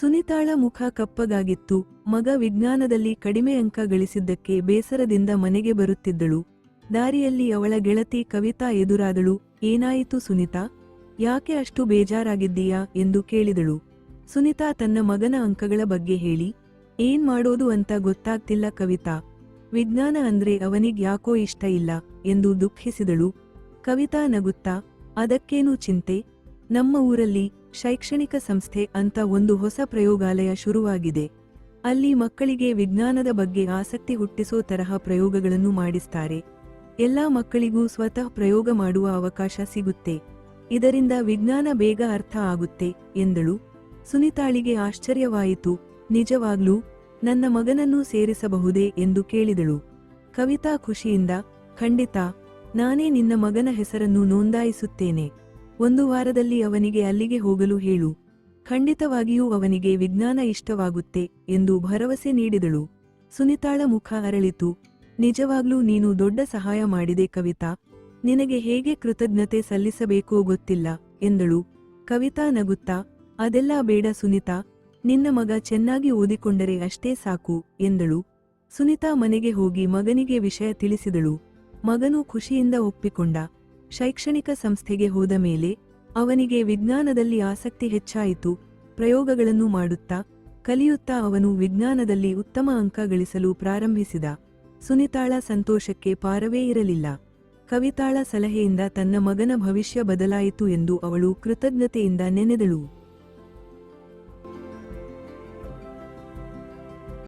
ಸುನಿತಾಳ ಮುಖ ಕಪ್ಪಗಾಗಿತ್ತು. ಮಗ ವಿಜ್ಞಾನದಲ್ಲಿ ಕಡಿಮೆ ಅಂಕ ಗಳಿಸಿದ್ದಕ್ಕೆ ಬೇಸರದಿಂದ ಮನೆಗೆ ಬರುತ್ತಿದ್ದಳು. ದಾರಿಯಲ್ಲಿ ಅವಳ ಗೆಳತಿ ಕವಿತಾ ಎದುರಾದಳು. ಏನಾಯಿತು ಸುನಿತಾ? ಯಾಕೆ ಅಷ್ಟು ಬೇಜಾರಾಗಿದ್ದೀಯಾ? ಎಂದು ಕೇಳಿದಳು. ಸುನಿತಾ ತನ್ನ ಮಗನ ಅಂಕಗಳ ಬಗ್ಗೆ ಹೇಳಿ. ಏನ್ ಮಾಡೋದು ಅಂತ ಗೊತ್ತಾಗ್ತಿಲ್ಲ ಕವಿತಾ. ವಿಜ್ಞಾನ ಅಂದ್ರೆ ಅವನಿಗ್ ಯಾಕೋ ಇಷ್ಟ ಇಲ್ಲ ಎಂದು ದುಃಖಿಸಿದಳು. ಕವಿತಾ ನಗುತ್ತಾ, ಅದಕ್ಕೇನು ಚಿಂತೆ? ನಮ್ಮ ಊರಲ್ಲಿ ಶೈಕ್ಷಣಿಕ ಸಂಸ್ಥೆ ಅಂತ ಒಂದು ಹೊಸ ಪ್ರಯೋಗಾಲಯ ಶುರುವಾಗಿದೆ. ಅಲ್ಲಿ ಮಕ್ಕಳಿಗೆ ವಿಜ್ಞಾನದ ಬಗ್ಗೆ ಆಸಕ್ತಿ ಹುಟ್ಟಿಸೋ ತರಹ ಪ್ರಯೋಗಗಳನ್ನು ಮಾಡಿಸ್ತಾರೆ. ಎಲ್ಲಾ ಮಕ್ಕಳಿಗೂ ಸ್ವತಃ ಪ್ರಯೋಗ ಮಾಡುವ ಅವಕಾಶ ಸಿಗುತ್ತೆ. ಇದರಿಂದ ವಿಜ್ಞಾನ ಬೇಗ ಅರ್ಥ ಆಗುತ್ತೆ, ಎಂದಳು. ಸುನಿತಾಳಿಗೆ ಆಶ್ಚರ್ಯವಾಯಿತು. ನಿಜವಾಗ್ಲೂ, ನನ್ನ ಮಗನನ್ನು ಸೇರಿಸಬಹುದೇ ಎಂದು ಕೇಳಿದಳು. ಕವಿತಾ ಖುಷಿಯಿಂದ, ಖಂಡಿತ, ನಾನೇ ನಿನ್ನ ಮಗನ ಹೆಸರನ್ನು ನೋಂದಾಯಿಸುತ್ತೇನೆ. ಒಂದು ವಾರದಲ್ಲಿ ಅವನಿಗೆ ಅಲ್ಲಿಗೆ ಹೋಗಲು ಹೇಳು. ಖಂಡಿತವಾಗಿಯೂ ಅವನಿಗೆ ವಿಜ್ಞಾನ ಇಷ್ಟವಾಗುತ್ತೆ ಎಂದು ಭರವಸೆ ನೀಡಿದಳು. ಸುನಿತಾಳ ಮುಖ ಅರಳಿತು. ನಿಜವಾಗ್ಲೂ ನೀನು ದೊಡ್ಡ ಸಹಾಯ ಮಾಡಿದೆ ಕವಿತಾ. ನಿನಗೆ ಹೇಗೆ ಕೃತಜ್ಞತೆ ಸಲ್ಲಿಸಬೇಕೋ ಗೊತ್ತಿಲ್ಲ ಎಂದಳು. ಕವಿತಾ ನಗುತ್ತಾ, ಅದೆಲ್ಲ ಬೇಡ ಸುನಿತಾ, ನಿನ್ನ ಮಗ ಚೆನ್ನಾಗಿ ಓದಿಕೊಂಡರೆ ಅಷ್ಟೇ ಸಾಕು ಎಂದಳು. ಸುನಿತಾ ಮನೆಗೆ ಹೋಗಿ ಮಗನಿಗೆ ವಿಷಯ ತಿಳಿಸಿದಳು. ಮಗನು ಖುಷಿಯಿಂದ ಒಪ್ಪಿಕೊಂಡ. ಶೈಕ್ಷಣಿಕ ಸಂಸ್ಥೆಗೆ ಹೋದ ಮೇಲೆ ಅವನಿಗೆ ವಿಜ್ಞಾನದಲ್ಲಿ ಆಸಕ್ತಿ ಹೆಚ್ಚಾಯಿತು, ಪ್ರಯೋಗಗಳನ್ನು ಮಾಡುತ್ತಾ ಕಲಿಯುತ್ತಾ ಅವನು ವಿಜ್ಞಾನದಲ್ಲಿ ಉತ್ತಮ ಅಂಕ ಗಳಿಸಲು ಪ್ರಾರಂಭಿಸಿದ. ಸುನಿತಾಳ ಸಂತೋಷಕ್ಕೆ ಪಾರವೇ ಇರಲಿಲ್ಲ. ಕವಿತಾಳ ಸಲಹೆಯಿಂದ ತನ್ನ ಮಗನ ಭವಿಷ್ಯ ಬದಲಾಯಿತು ಎಂದು ಅವಳು ಕೃತಜ್ಞತೆಯಿಂದ ನೆನೆದಳು.